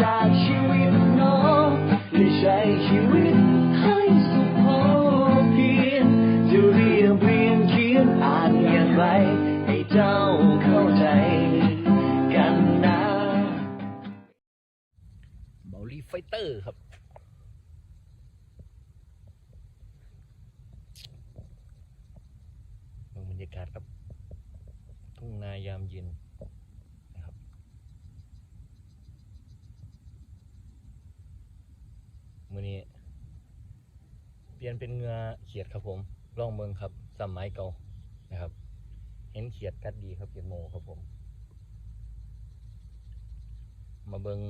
จากชีวิตน้องได้ใช้ชีวิตให้สุขพอเพียงจะเรียบเรียงเขียนอ่านอย่างไร ให้เจ้าเข้าใจกันนะเบลลี่ไฟเตอร์ครับ ดูบรรยากาศครับ ทุ่งนายามเย็นนะครับ มือนี้ เป ลี่ยนเป็นเงือเขียดครับผมล่องเมืองครับสมัยเก่านะครับ เห็นเขียดกัดดีครับเขียดโมครับผม มาเบิง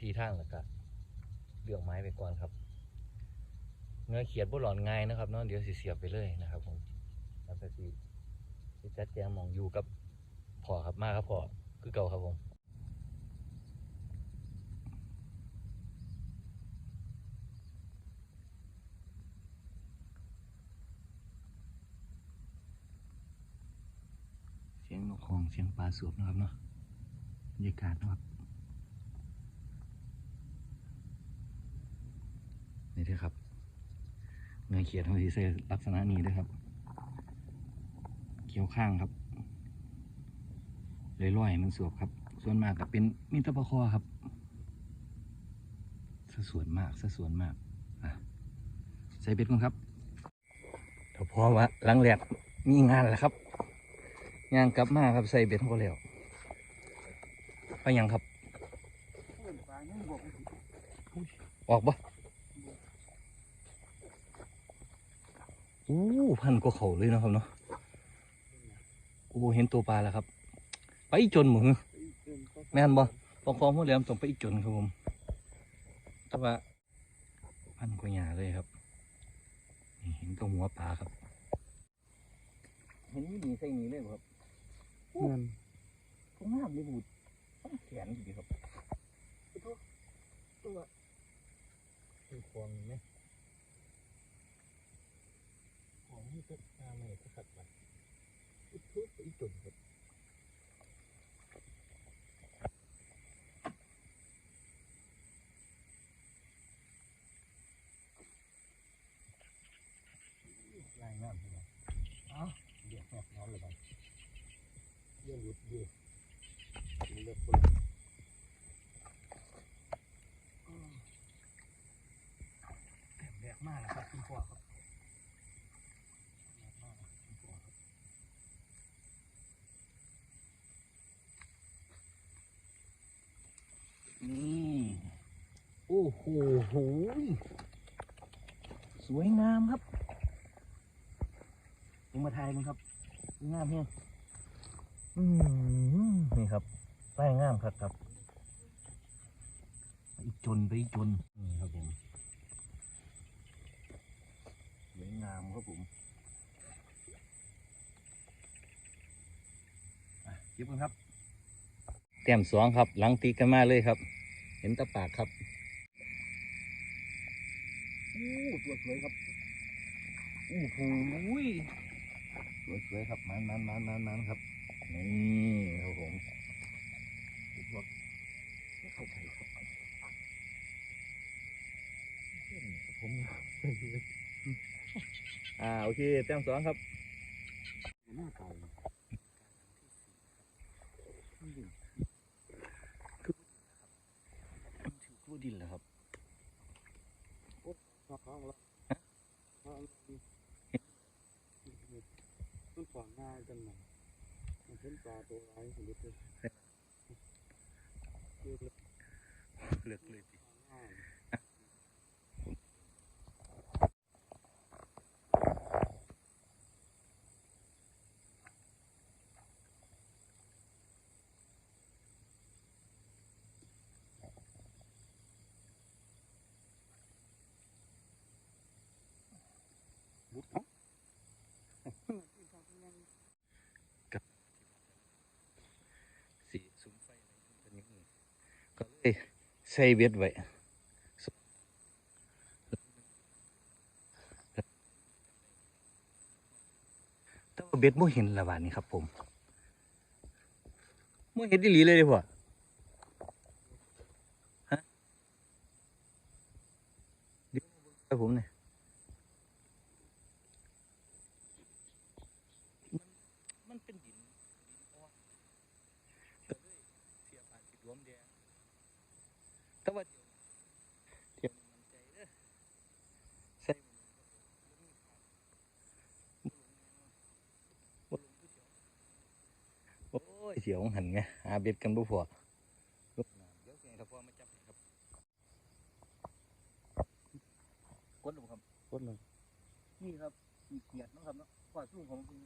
ทีทางแล้วก็เลือกไม้ไปก่อนครับเงือเขียดบ่หลอนง่ายนะครับเนาะเดี๋ยวสิเสียบไปเลยนะครับ ผมแล้วก็สิจัดแจงมองอยู่กับพ่อครับมาครับพ่อคือเก่าครับผม สียงนกของเสียงปลาสวบนะครับเนาะบรรยากาศนะครับนี่เด้อครับเงยเขียดของสีเซลักษณะนี้ด้วยครับ เขียวข้างครับเลยร่อยๆมันสวบครับ ส่วนมากก็เป็นมิตรปะคอครับสส่วนมากสส่วนมากอะใส่เบ็ดก่อนครับถ้าพอว่าหลังแหลกมีงานแล้วครับ งานกลับมาครับใส่เบ็ดเขาแล้วไปยังครับ ออกปะอู้พันกว่าเขาเลยนะครับเนาะโอ้เห็นตัวปลาแล้วครับ ไปอีจนหมือแม่นบ่ปองฟองพวกเหลี่ยมต้องไปอีจนครับผมแต่ว่าพันกว่าหยาเลยครับเห็นตัวหัวปลาครับ เห็นมีหนีใส่หนีเลยครับ เงินผมห้ามเลยบูดต้องแขนดีครับตัวตัวคือควงไหมของนี่ก็ตาไม่ก็ขัดไปทุบไปอีกจุดครับลายน้ำเลยเอ้าเดี๋ยวแหบน้องเลยไปเยี่ยมหยุดดีเลือกคนแบกมากนะครับคุณพ่อครับนี่โอ้โหโหสวยงามครับลงมาทายมันครับ งามเพีย นี่ครับแป้งงามครับครับ อีกจนไปอีกจน นี่ครับผมสวยงามครับผมเก็บกันครับ แต้มสองครับ หลังตีกันมาเลยครับ เห็นตะปากครับโอ้ตัวสวยครับโอ้โหสวยสวยครับมันมันมันมันมันครับ นี่ครับผมผมว่าไม่เข้าใจครับผมอ่าโอเคแต้มสองครับหน้าเก่าถือกู้ดินเหรอครับชอบเขาแล้วต้นฝางง่ายกันหน่อย มันเป็นปลาตัวร้ายสุดเลยเลือกเลยเใส่เบ็ดไว้แต่ว่เบ็ดไม่เห็นละวันนี้ครับผมไม่เห็นที่หลีเลยดิพ่อฮะเดี๋ยวผมเนี่ย เสียวโอ้ยเสียวหันไงหาเบ็ดกันบ่พอลงน้ำเดี๋ยวสิให้ตะพอมาจับให้ครับกดลงครับกดเลยนี่ครับมีเขียดเนาะครับเนาะกว่าสู้ของจริง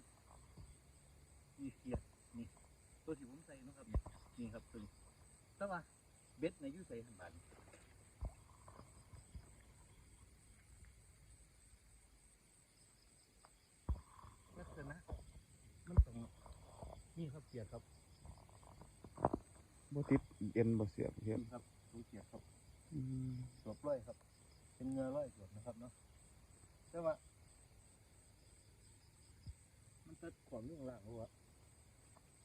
มีเขียดนี่ตัวที่ผมใส่เนาะครับนี่นี่ครับตัวนี้แต่ว่าเบ็ดในอยูใส่หันบานลักษณะมันตรงนี่ครับเขียดครับ บ่ติดเอ็นบ่เสียบเทียบนี่ครับตัวเขียดครับอืมสวบร้อยครับ เป็นเงือร้อยสวบนะครับเนาะแต่ว่า มันจะขวางเรื่องล่างหัว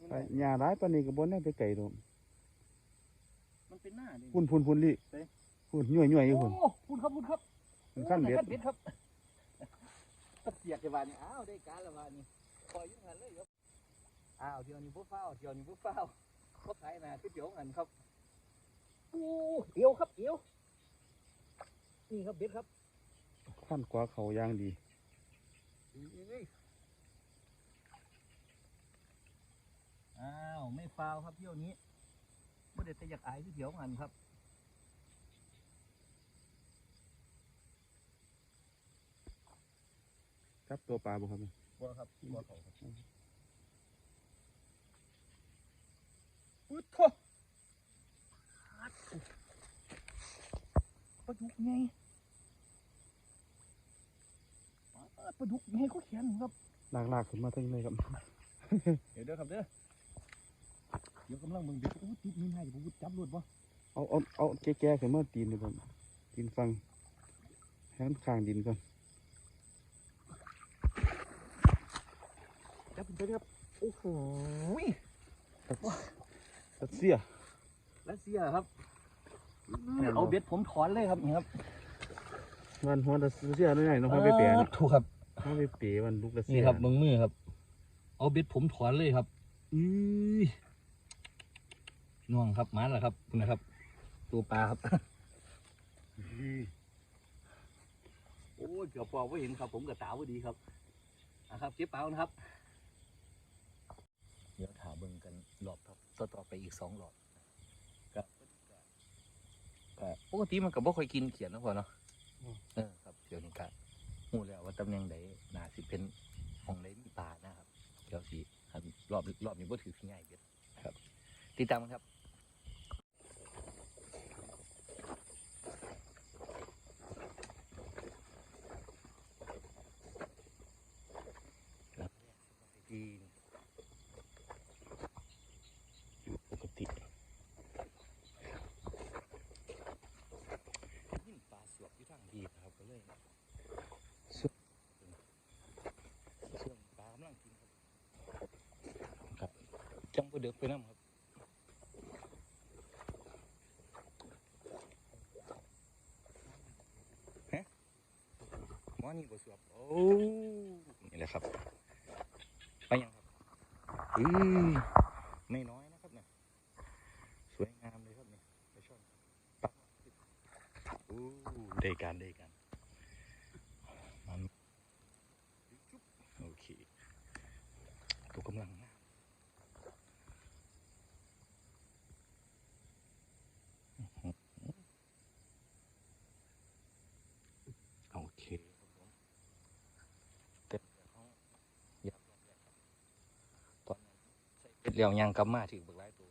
ไปหญ้าหลายปานนี้ก็บ่น่าไปไกลดอกมันเป็นหน้าดิพุ่นพุ่นพุ่นลิเอ๊ะพุ่นย่อยๆอยู่พุ่นโอ้คุณครับคุณครับมันขั้นเบ็ดโอ้ขั้นเบ็ดครับตะเกียกจะวานี่อ้าวได้การแล้ววานี่ปล่อยอยุ่งหันเลยครับอ้าวเดี๋ยวนี้พวกเฝ้าเดี๋ยวนี้พวกเฝ้าพว กขายหนาคือเดี๋ยวหันครับโอ้เอียวครับเอียวนี่ครับเบ็ดครับขั้นกว่าเขาอย่างดีอ้าวไม่ฟาวครับเที่ยวนี้ไม่ได้แต่อยากอายที่เดี๋ยวหันครับจับตัวปลาบ่ครับเนี่ยกลัวครับกลัวเขาครับ อุ๊ยโถปลาดุกไงปลาดุกไงก็เขียนครับลากๆขึ้นมาทั้งเลยครับ เดี๋ยวเด้อครับเด้อ เดี๋ยวกำลังเบิ่งเบ็ดโอ้ติดมีนายผมจับรวดบ่เอาเอาเอาแก่ๆขึ้นมาตีนนี่ครับตีนฟังให้มันข้างดินก่อน จับเป็นไปครับ โอ้โห ตัดเสียรัสเซียครับเอาเบ็ดผมถอนเลยครับนี่ครับมันหัวตัดเสียน้อยๆเนาะหัวไปแปะเนาะถูกครับหัวไปเปะมันลูกตัดเสีนี่ยครับเบิ่งมือครับ เอาเบ็ดผมถอนเลยครับอื้อน่วงครับมาแล้วครับคุณนะครับ ตัวปลาครับโอ้ยเกือบพอว่าเห็นครับ ผมกับตาว่าดีครับนะครับเจ็บเปล่านะครับ เดี๋ยวถาเบิ่งกันรอบครับต่อต่อไปอีกสองรอบครับก็ปกติมันก็บ่ค่อยกินเขียนนะพ่อเนาะเออครับเดี๋ยวนี้ก็หูแล้วว่าตำแหน่งใดน่าสิเป็นของใดมีปลานะครับเดี๋ยวสิอันรอบรอบนี้บ่ถือขี้ง่ายเด็ดครับ ติดตามกันครับครับดีอยู่ปกติยิ่งปลาสวบอยู่ทางดีนะครับก็เลยสวบส่วนปลากำลังกินครับครับ จังบ่เดือกไปน้ำครับฮะหมอนี่บสวบโอ้นี่แหละครับ ไปยังครับอือไม่น้อย สวยงามเลยครับเนี่ยไปชมปั๊บอู้ได้การได้การมันจุ๊บโอเคตัวกำลังงามอื้อหือโอเคครับผมเต็มแล้วเขาอยากลองแรกครับตอนนั้นใส่เป็ ดเหลียวยางกลับมาถือเบิกไล่ตัว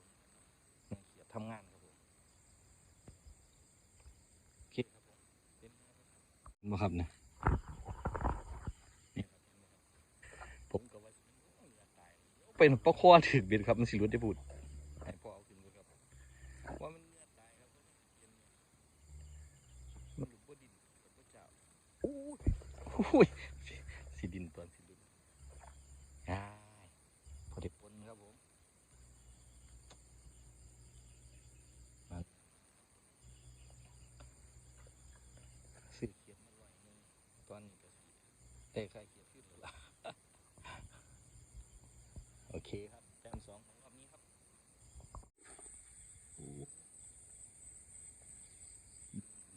ยังเขียดทำงานครับผมโอเคครับผมเป็นไงบ้างครับเนี่ยนี่ครับเห็นบ่ครับผมก็ว่าสิโอ้ยอยากตายเป็นปลาคอถือเบ็ดครับมันสิรุดได้พูดให้พ่อเอาขึ้นดูครับว่ามันเนื้อตายครับมันหลุดบ่ดินกับบ่เจ้าโอ้ยโอ้ยสิดินตอนสิดินอ้ายพอได้ปนครับผมมาซื้อเขียดมาลอยหนึง ได้ค่าเกียรติขึ้นแล้วล่ะ โอเคครับแต้มสองของรอบนี้ครับโอ้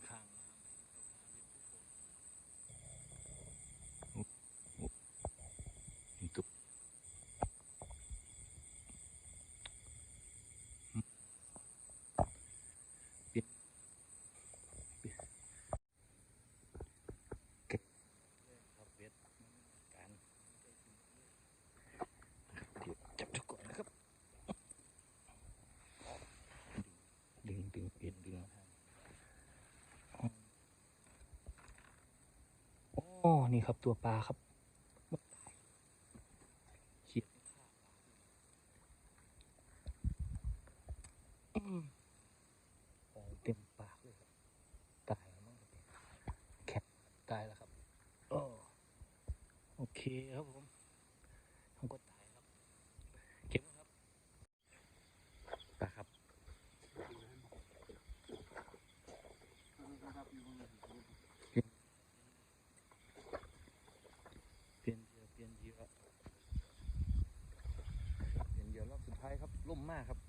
ข้างน้ำโอ้โอ้ตุ๊บเปลี่ยนเปลี่ยนเก็บครับเบ็ดการเดี๋ยวจับทุกก่อนนะครับ ดึงดึงเปลี่ยนดึงมาทางโอ้ นี่ครับตัวปลาครับมันตายเขียดฆ่าปลาอืมโอ้เต็มปากเลยครับ ตายแล้วมั้งแข็งตายแล้วครับโอ้โอเคครับผมผมก็ตายครับ เก็บนะครับปลาครับ เปลี่ยนเหยื่อเปลี่ยนเหยื่อเปลี่ยนเหยื่อรอบสุดท้ายครับ ล่มมากครับ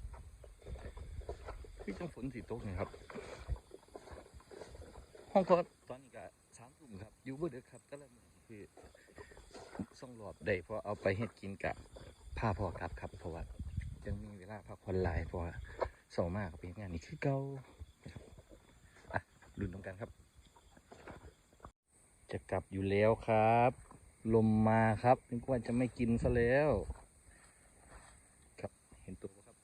พี่จังฝนสีตกนี่ครับ ห้องก็ตอนนี้ก็สามทุ่มครับ อยู่บ่เดึกครับแต่ละมื้อคือส่องรอบได้เพราะเอาไปเฮ็ดกินกะพาพ่อกลับครับ เพราะว่ายังมีเวลาพักผ่อนหลายเพราะว่าเสาร์มากกับเป็นงานนี้คือเก่าอะลุ้นตรงกันครับ จะกลับอยู่แล้วครับ ลมมาครับนึกว่าจะไม่กินซะแล้ว ครับเห็นตัวปะครับ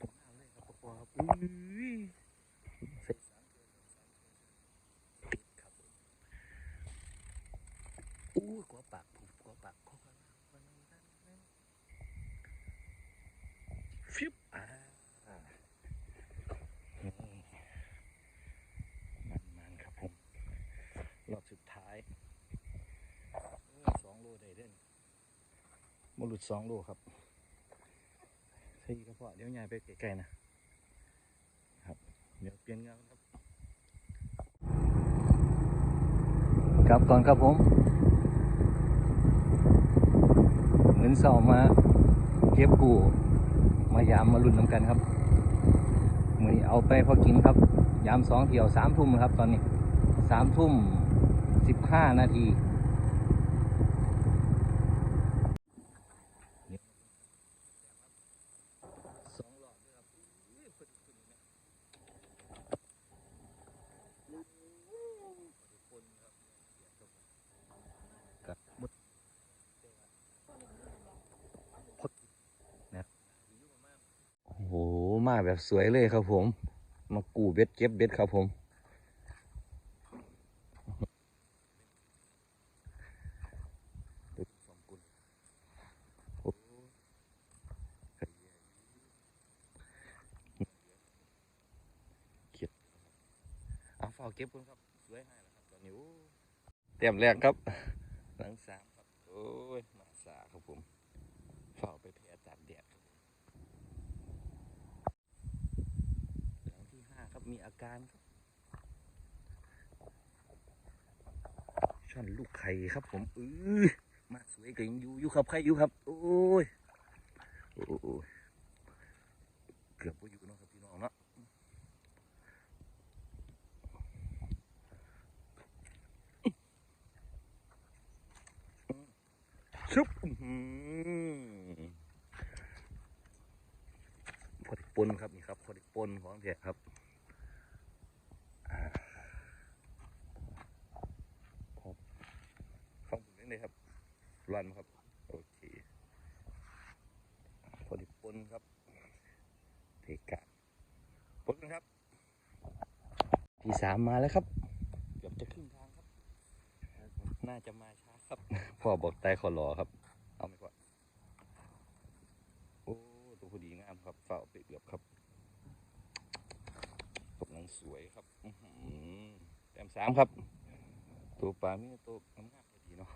ตรงหน้าเลยครับพ่อครับอุ้ยเสร็จสาม ติดครับอู้ยกลัวปากผมกัวปากข้อกันฟิบอ่านี่มันๆครับผมรอบสุดท้ายสองโลได้เด่นมหลุดสองโลครับใช่ครับพ่อเดี๋ยวยายไปไกลๆนะ เดี๋ยวเปลี่ยนงานครับครับก่อนครับผม เหมือนเสามา เก็บกูมายามมาลุ่นน้ำกันครับมือนี้เอาไปพอกินครับ ยามสองเที่ยวสามทุ่มครับ ตอนนี้สามทุ่มสิบห้านาทีสองหลอดด้วยครับอุ้ยพอดีพอดีนะพอดีคนครับกับมดพอดีนะโอ้โห มา แบบสวยเลยครับผม มากูเบ็ดเก็บเบ็ดครับผมเขียดเอาเฝ้าเก็บคนครับ สวยให้แล้วครับตอนนี้เตรียมแรกครับหลังสามครับ โอ้ย มาสาครับผมเฝ้าไปแผ่ตากแดดครับหลังที่ห้าครับ มีอาการครับช่อนลูกไข่ครับผมเออมาสวยก็ยังอยู่อยู่ครับใครอยู่ครับ โอ้ยโอ้ยเกือบว่าอยู่เนาะครับพี่น้องเนาะชุบพอดีปนครับนี่ครับพอดีปนของแท้ครับอ่าครับฟังผมนิดนึงครับ รันครับ โอเค พอดีปนครับเทกะปนครับ ที่ สามมาแล้วครับ เกือบจะครึ่งทางครับ น่าจะมาช้าครับ พ่อบอกตายขอรอครับ เอาไหมก่อนโอ้ตัวพอดีงามครับเฝ้าไปเอือบครับกำลังสวยครับอื้อหือแต้มสามครับ ตัวปลามีตัวงามๆพอดีเนาะ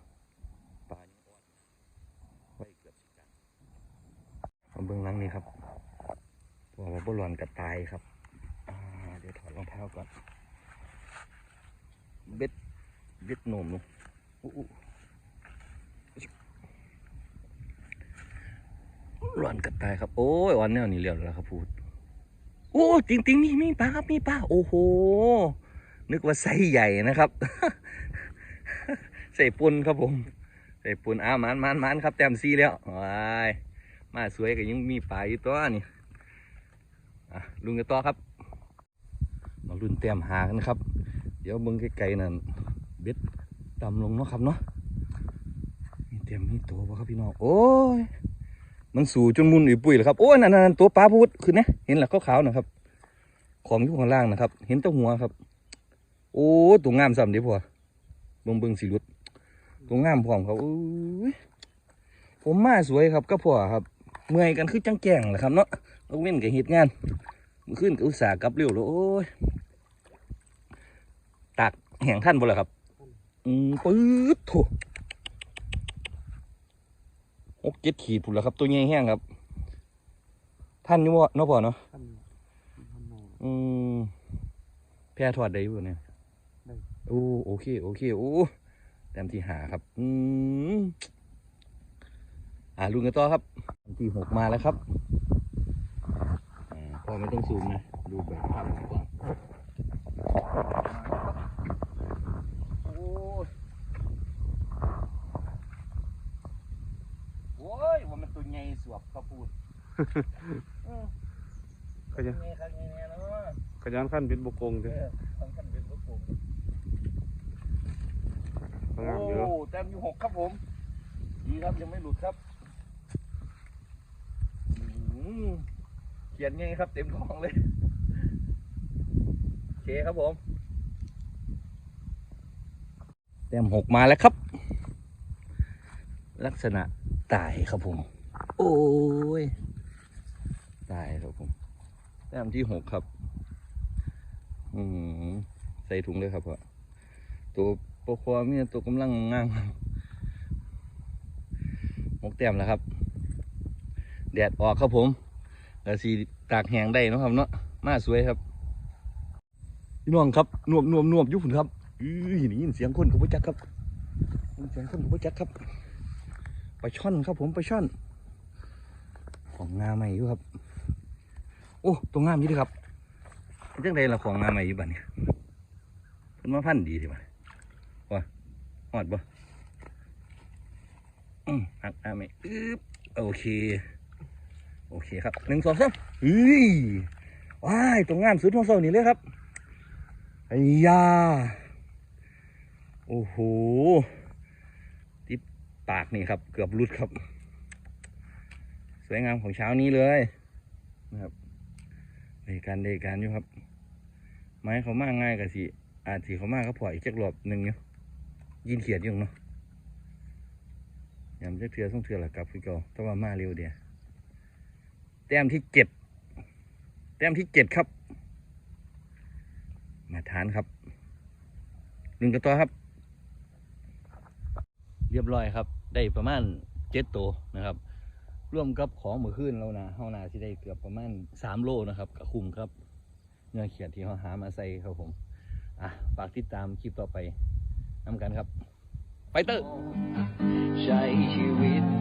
ปลายังอ่อนไว้เกือบสิกันมาเบื้องหลังนี่ครับตัวว่าบอลอนกระตายครับอ่าเดี๋ยวถอดรองเท้าก่อน เบ็ดเบ็ดนมโอ้ร้อนกระตายครับ โอ้ยวันแนวนี้เรียวแล้วครับพูด โอ้จริงจริงๆมีมีปลาครับมีปลาโอ้โห นึกว่าไซส์ใหญ่นะครับ ใส่ปุนครับผม ใส่ปุนอ้ามันมันมันครับแต้มซีแล้วว้ายมาสวยก็ยังมีปลาอยู่ตัวนี่ลุงกันต่อครับ มาลุ้นแต้มหากันครับ ดี๋ยวเบิ่งไกลๆนั่นเบ็ดต่ำลงเนาะครับเนาะมีเต็มมีตัวบ่ครับพี่น้องโอ้ยมันสู่จนมุนอุยปุ๋ยเลยครับโอ้ยนั่นนั่นตัวปลาพูดคือนะเห็นหลักขาวๆนะครับ ของอยู่ข้างล่างนะครับ เห็นตัวหัวครับ โอ้ตัวงามซ้ำเดิพ่อเบิ่งเบิ่งสีรุดตัวงามพร้อมครับอุ้ยผมมาสวยครับก็พอครับ เมื่อยกันคือจังแกงแหละครับเนาะต้องเว้นกับเหตุงานเมื่อคืนก็อุตส่าห์กลับเร็วแล้วโอ้ย แห้งท่านบ่ล่ะครับ อืมปื๊ดโถหกเจ็ดขีดผุนแล้วครับ ตัวใหญ่แห้งครับ ท่านนี่ว่าเนาะพ่อเนาะท่านท่านมองอืมแพร่ทอดได้อยู่เนี่ยได้โอ้โอเค โอเคโอ้แต้มที่หาครับ อืมอ่าลุงกันต่อครับแต้มที่หกมาแล้วครับอ่าพ่อไม่ต้องซูมนะ ดูแบบภาพกว้างโอ้ยโอ้ยว่ามันตัว ใหญ่สวบข้าวพูดเออก็จะตัวใหญ่ครับใหญ่แน่เนาะก็ย้อนขั้นเป็นบกงเอเด้ออทำกันเป็นลูกโป่งงามอยู่โอ้แต้มอยู่หกครับผม ดีครับยังไม่หลุดครับอื้อหือเขียนไงครับ เต็มท้องเลยโอเคครับผม แต้มหกมาแล้วครับ ลักษณะตายครับผม โอ้ยตายครับผมแต้มที่หกครับ อืมใส่ถุงเลยครับพ่อตัวปกครองมีแต่ตัวกำลังงามหกแต้มแล้วครับ แดดออกครับผมแล้วสีตากแหงได้นะครับเนาะมาสวยครับพี่น้องครับนวมนวมนวมยุบผุนครับอื้อนี่ยินเสียงคนกับพ่จักครับเสียงคนกับพ่จักครับปลาช่อนครับผมปลาช่อน ของงาใหม่อยู่ครับ โอ้ตัวงามอยี่ด้อครับเจังไดละของงาใหม่อยู่บัดเนี่ยเพิ่นมาพันดีดีบ่ว่าฮอดบ่อืมหักอาไม่อึ๊บโอเค โอเคครับหนึ่งสองสามเฮ้ยว้ายตรงงามสุดของโซนนี่เลยครับไอ้ยาโอ้โหติดปากนี่ครับ เกือบหลุดครับ สวยงามของเช้านี้เลยนะครับในการในการอยู่ครับ ไม้เขามากง่ายกับสิอาจสิเขามากก็ปล่อยอีกจักรอบหนึ่งอยู่ยินเขียดอยู่เนาะยำจักเทือส่งเทือหละกลับพี่กอแต่ว่ามาเร็วเดียวแต้มที่เจ็ดแต้มที่เจ็ดครับ มาทานครับหนึ่งกระตัวครับ เรียบร้อยครับ ได้ประมาณเจ็ดตัวนะครับ ร่วมกับของมือขึ้นแล้วนะเฮานาที่ได้เกือบประมาณสามโลนะครับกับคุมครับเนื้อเขียดที่เขาหามาใส่ครับผมอะฝากติดตามคลิปต่อไปน้ำกันครับ ไปเตอร์ใช้ชีวิต